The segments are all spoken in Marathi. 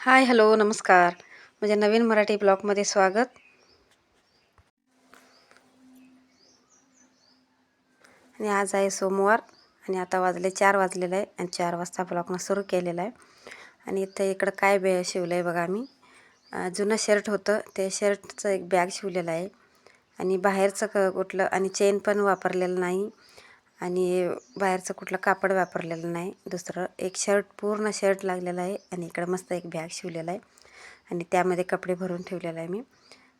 हाय हॅलो नमस्कार. म्हणजे नवीन मराठी ब्लॉगमध्ये स्वागत. आणि आज आहे सोमवार आणि आता वाजले चार वाजलेलं आहे आणि चार वाजता ब्लॉगनं सुरू केलेलं आहे. आणि इथं इकडं काय बे शिवलं आहे बघा मी जुनं शर्ट होतं ते शर्टचं एक बॅग शिवलेलं आहे. आणि बाहेरचं क कुठलं आणि चेन पण वापरलेलं नाही. आणि बाहेरचं कुठलं कापड वापरलेलं नाही. दुसरं एक शर्ट पूर्ण शर्ट लागलेला आहे आणि इकडं मस्त एक बॅग शिवलेला आहे. आणि त्यामध्ये कपडे भरून ठेवलेलं आहे मी.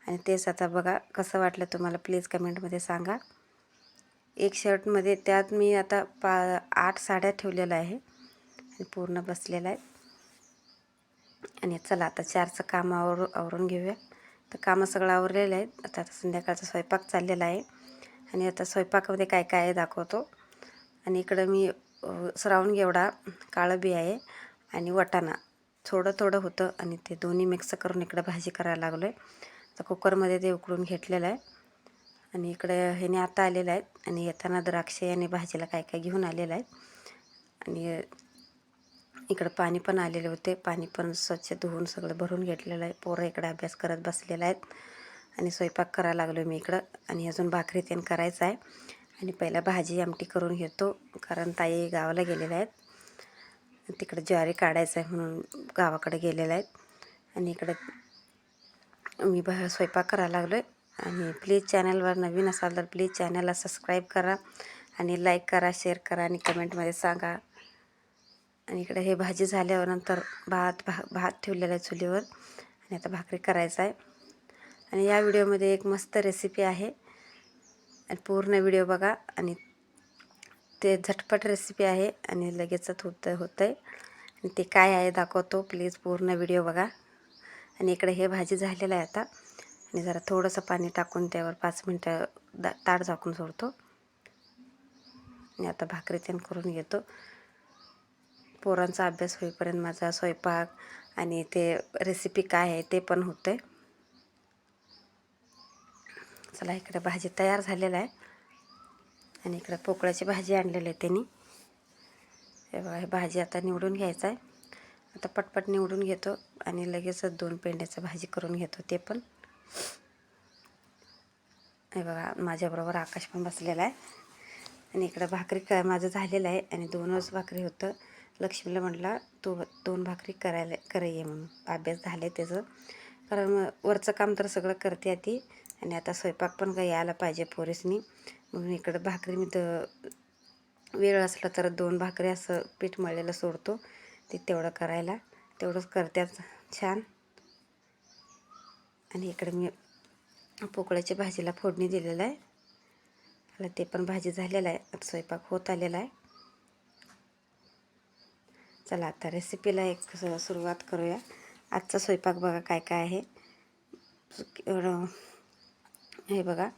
आणि तेच आता बघा कसं वाटलं तुम्हाला प्लीज कमेंटमध्ये सांगा. एक शर्टमध्ये त्यात मी आता पा आठ साड्या ठेवलेल्या आहे. आणि पूर्ण बसलेला आहे. आणि चला आता चारचं काम आवर आवरून घेऊया. तर कामं सगळं आवरलेलं आहे आता आता संध्याकाळचा स्वयंपाक चाललेला आहे. आणि आता स्वयंपाकामध्ये काय काय आहे दाखवतो. आणि इकडं मी श्रावण घेवडा काळं बी आहे आणि वटाणा. थोडं थोडं होतं आणि ते दोन्ही मिक्स करून इकडं भाजी करायला लागलो आहे तर कुकरमध्ये ते उकळून घेतलेलं आहे. आणि इकडे ह्याने आता आलेलं आहेत आणि येताना द्राक्षे आणि भाजीला काय काय घेऊन आलेलं आहे. आणि इकडं पाणी पण आलेले होते. पाणी पण स्वच्छ धुवून सगळं भरून घेतलेलं आहे. पोरं इकडे अभ्यास करत बसलेला आहेत. आणि स्वयंपाक करायला लागलो मी इकडं. आणि अजून भाकरी तेन करायचं आहे. आणि पहिला भाजी आमटी करून घेतो कारण ताई गावाला गेलेल्या आहेत. तिकडं ज्वारी काढायचं आहे म्हणून गावाकडे गेलेल्या आहेत. आणि इकडं मी भ स्वयंपाक करायला लागलो आहे आणि प्लीज चॅनलवर नवीन असाल तर प्लीज चॅनलला सबस्क्राईब करा आणि लाईक करा शेअर करा आणि कमेंटमध्ये सांगा. आणि इकडे हे भाजी झाल्यावर नंतर भात भा भात ठेवलेला आहे चुलीवर. आणि आता भाकरी करायचं आहे. आणि या व्हिडिओमध्ये एक मस्त रेसिपी आहे. आणि पूर्ण व्हिडिओ बघा आणि ते झटपट रेसिपी आहे आणि लगेचच होतं होतं आहे आणि ते काय आहे दाखवतो. प्लीज पूर्ण व्हिडिओ बघा. आणि इकडे हे भाजी झालेलं आहे आता. आणि जरा थोडंसं पाणी टाकून त्यावर पाच मिनटं दा ताट झाकून सोडतो. आणि आता भाकरी तेन करून घेतो. पोरांचा अभ्यास होईपर्यंत माझा स्वयंपाक आणि ते रेसिपी काय आहे ते पण होतं आहे चला इकडे भाजी तयार झालेला आहे. आणि इकडं पोकळ्याची भाजी आणलेली आहे त्यांनी. हे बघा हे भाजी आता निवडून घ्यायचं आहे. आता पटपट निवडून घेतो आणि लगेचच दोन पेंड्याचं भाजी करून घेतो ते पण. हे बघा माझ्याबरोबर आकाश पण बसलेला आहे. आणि इकडं भाकरी क माझं झालेलं आहे आणि दोनच भाकरी होतं. लक्ष्मीला म्हटलं तू दोन भाकरी करायला कराय म्हणून. अभ्यास झाले त्याचं. कारण मग वरचं काम तर सगळं करते ती. आणि आता स्वयंपाक पण काही यायला पाहिजे पोरीसनी. म्हणून इकडं भाकरी मी तर वेळ असला तर दोन भाकरी असं पीठ मळलेलं सोडतो. ते तेवढं करायला. तेवढंच करत्यात छान. आणि इकडे मी पोकळ्याच्या भाजीला फोडणी दिलेलं आहे. मला ते पण भाजी झालेलं आहे. आता स्वयंपाक होत आलेला आहे. चला आता रेसिपीला एक सुरुवात करूया. आजचा स्वयंपाक बघा काय काय आहे. एवढं हे बघा.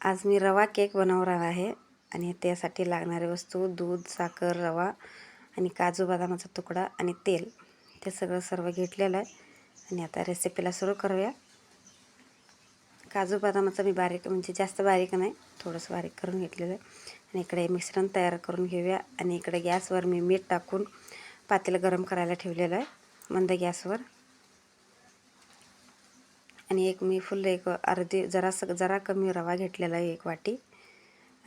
आज मी रवा केक बनवणार आहे आणि त्यासाठी लागणारे वस्तू दूध साखर रवा आणि काजू बदामाचा तुकडा आणि तेल. ते सगळं सर्व घेतलेलं आहे. आणि आता रेसिपीला सुरू करूया. काजू बदामाचं मी बारीक म्हणजे जास्त बारीक नाही थोडंसं बारीक करून घेतलेलं आहे. आणि इकडे मिश्रण तयार करून घेऊया. आणि इकडे गॅसवर मी मीठ टाकून पातेलं गरम करायला ठेवलेलं आहे. मंद गॅसवर. आणि एक मी फुल एक अर्धी जरासं जरा कमी रवा घेतलेला आहे एक वाटी.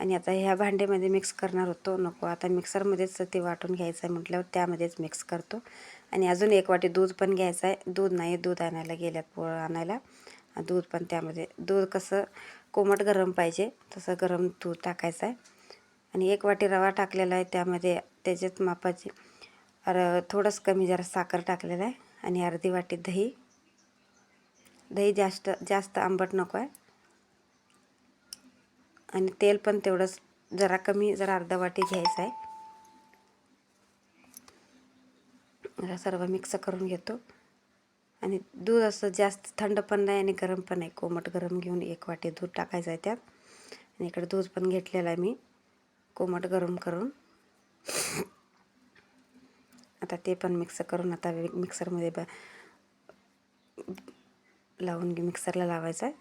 आणि आता ह्या भांड्यामध्ये मिक्स करणार होतो. नको आता मिक्सरमध्येच ते वाटून घ्यायचं आहे म्हटल्यावर त्यामध्येच मिक्स करतो. आणि अजून एक वाटी दूध पण घ्यायचं आहे दूध नाही दूध आणायला गेल्यात पोळ आणायला. दूध पण त्यामध्ये दूध कसं कोमट गरम पाहिजे तसं गरम दूध टाकायचं आहे आणि एक वाटी रवा टाकलेला आहे त्यामध्ये त्याच्यात मापाची अर थोडंसं कमी जरा साखर टाकलेलं आहे. आणि अर्धी वाटी दही. दही जास्त जास्त आंबट नको आहे. आणि तेल पण तेवढंच जरा कमी जरा अर्धा वाटी घ्यायचं आहे. जरा सर्व मिक्स करून घेतो. आणि दूध असं जास्त थंड पण नाही आणि गरम पण नाही. कोमट गरम घेऊन एक वाटी दूध टाकायचं आहे त्यात. आणि इकडे दूध पण घेतलेलं आहे मी कोमट गरम करून. आता ते पण मिक्स करून आता मिक्सरमध्ये ब लावून घे मिक्सरला लावायचं आहे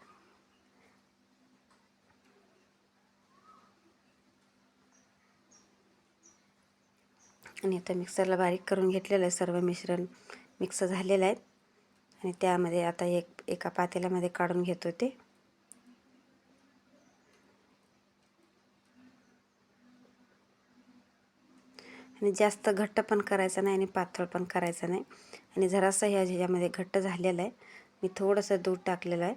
आणि आता मिक्सरला बारीक करून घेतलेलं आहे सर्व मिश्रण मिक्स झालेलं आहे. आणि त्यामध्ये आता एक एका पातेल्यामध्ये काढून घेतो ते. आणि जास्त घट्ट पण करायचं नाही आणि पातळ पण करायचं नाही. आणि जरासं ह्या ह्याच्यामध्ये घट्ट झालेलं आहे. मी थोडंसं दूध टाकलेलं आहे.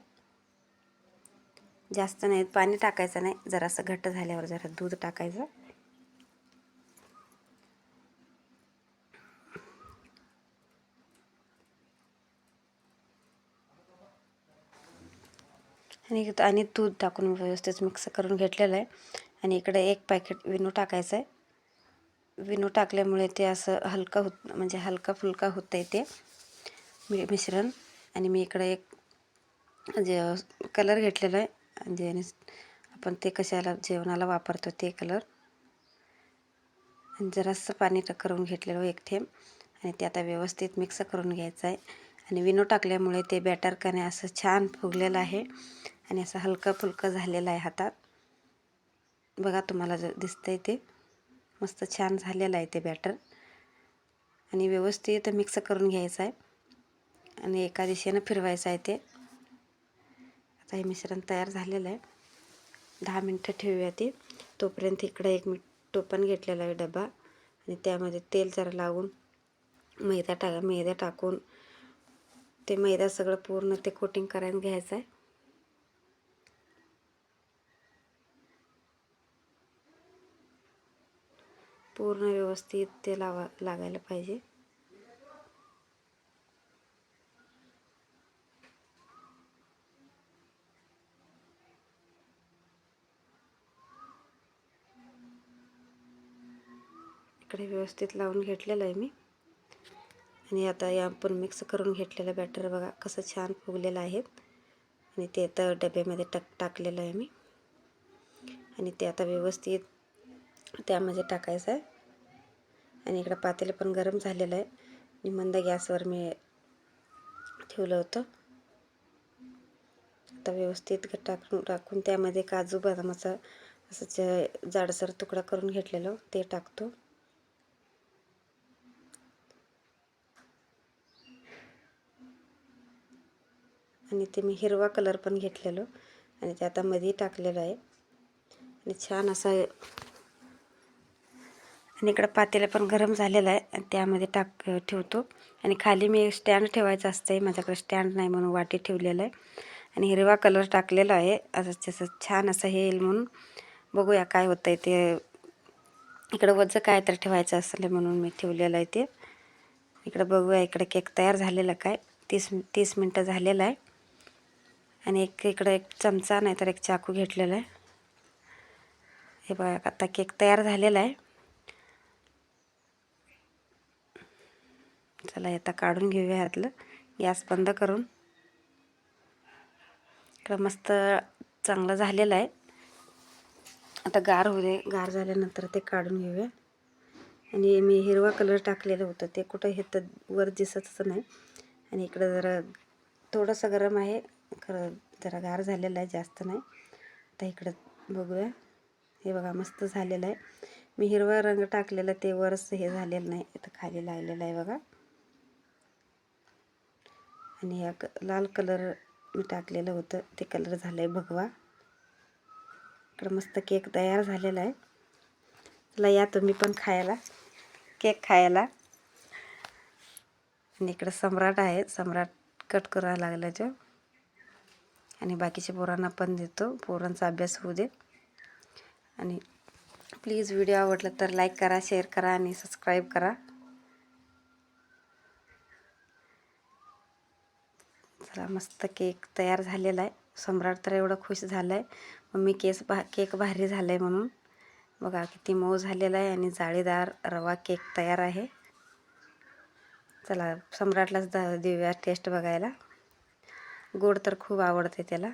जास्त नाही पाणी टाकायचं नाही. जरासं घट्ट झाल्यावर जरा दूध टाकायचं. आणि आणि दूध टाकून व्यवस्थित मिक्स करून घेतलेलं आहे. आणि इकडे एक पॅकेट विनू टाकायचं आहे. विनू टाकल्यामुळे ते असं हलकं होत म्हणजे हलका फुलका होतं आहे ते मिश्रण. आणि मी इकडे एक जे कलर घेतलेला आहे. म्हणजे जे आपण ते कशाला जेवणाला वापरतो ते कलर. आणि जरासं पाणी करून घेतलेलं एक थेंब. आणि ते आता व्यवस्थित मिक्स करून घ्यायचं आहे. आणि विनो टाकल्यामुळे ते बॅटर कने असं छान फुगलेलं आहे. आणि असं हलकं फुलकं झालेलं आहे हातात. बघा तुम्हाला जर दिसतंय ते. मस्त छान झालेलं आहे ते बॅटर. आणि व्यवस्थित मिक्स करून घ्यायचं आहे. आणि एका दिशेनं फिरवायचं आहे ते. आता हे मिश्रण तयार झालेलं आहे. दहा मिनटं ठेवूया ती. तोपर्यंत इकडं एक मी टोपण घेतलेला आहे डबा. आणि त्यामध्ये तेल जरा लावून मैदा टाका मैदा टाकून ते मैदा सगळं पूर्ण ते कोटिंग करायला घ्यायचं आहे. पूर्ण व्यवस्थित ते लावा लागायला पाहिजे. इकडे व्यवस्थित लावून घेतलेलं आहे मी. आणि आता या आपण मिक्स करून घेतलेलं बॅटर बघा कसं छान फुगलेलं आहे. आणि ते आता डब्यामध्ये टाक टाकलेलं आहे मी. आणि ते आता व्यवस्थित त्यामध्ये टाकायचं आहे. आणि इकडं पातेलं पण गरम झालेलं आहे. आणि मंद गॅसवर मी ठेवलं होतं. आता व्यवस्थित टाकून टाकून त्यामध्ये काजू बदामाचा असं जाडसर तुकडा करून घेतलेलं ते टाकतो. आणि ते मी हिरवा कलर पण घेतलेलो. आणि ते आता मध्ये टाकलेलं आहे. आणि छान असं आणि इकडं पातेलं पण गरम झालेलं आहे. आणि त्यामध्ये टाक ठेवतो. आणि खाली मी स्टँड ठेवायचं असतं आहे माझ्याकडे स्टँड नाही म्हणून वाटी ठेवलेलं आहे. आणि हिरवा कलर टाकलेला आहे. असं जसं छान असं हे येईल म्हणून. बघूया काय होतं आहे ते. इकडं वजं काय तर ठेवायचं असलं म्हणून मी ठेवलेलं आहे ते. इकडं बघूया इकडं केक तयार झालेला काय? तीस तीस मिनटं झालेलं आहे. आणि एक इकडं एक चमचा नाहीतर एक चाकू घेतलेला आहे. हे बघा आता केक तयार झालेला आहे. चला आता काढून घेऊया ह्यातलं. गॅस बंद करून. इकडं मस्त चांगलं झालेलं आहे. आता गार होऊ दे गार झाल्यानंतर ते काढून घेऊया. आणि मी हिरवा कलर टाकलेलं होतं ते कुठं हे तर वर दिसतच नाही. आणि इकडं जरा थोडंसं गरम आहे. खरं जरा गार झालेला आहे जास्त नाही. आता इकडं बघूया. हे बघा मस्त झालेलं आहे. मी हिरवा रंग टाकलेला ते वरच हे झालेलं नाही. इथं खाली लागलेलं आहे बघा. आणि ह्या क लाल कलर मी टाकलेलं होतं. ते कलर झालं आहे भगवा. इकडं मस्त केक तयार झालेला आहे. चला या तुम्ही पण खायला. केक खायला. आणि इकडं सम्राट आहे सम्राट कट करायला लागला जो. आणि बाकीच्या पोरांना पण देतो. पोरांचा अभ्यास होऊ दे. आणि प्लीज व्हिडिओ आवडला तर लाईक करा शेअर करा आणि सबस्क्राईब करा. चला मस्त केक तयार झालेला आहे. सम्राट तर एवढं खुश झालं आहे मम्मी केस भा केक भारी झालं आहे म्हणून. बघा किती मऊ झालेला आहे आणि जाळीदार रवा केक तयार आहे. चला सम्राटलाच द देऊया टेस्ट बघायला. गोड तर खूप आवडते त्याला.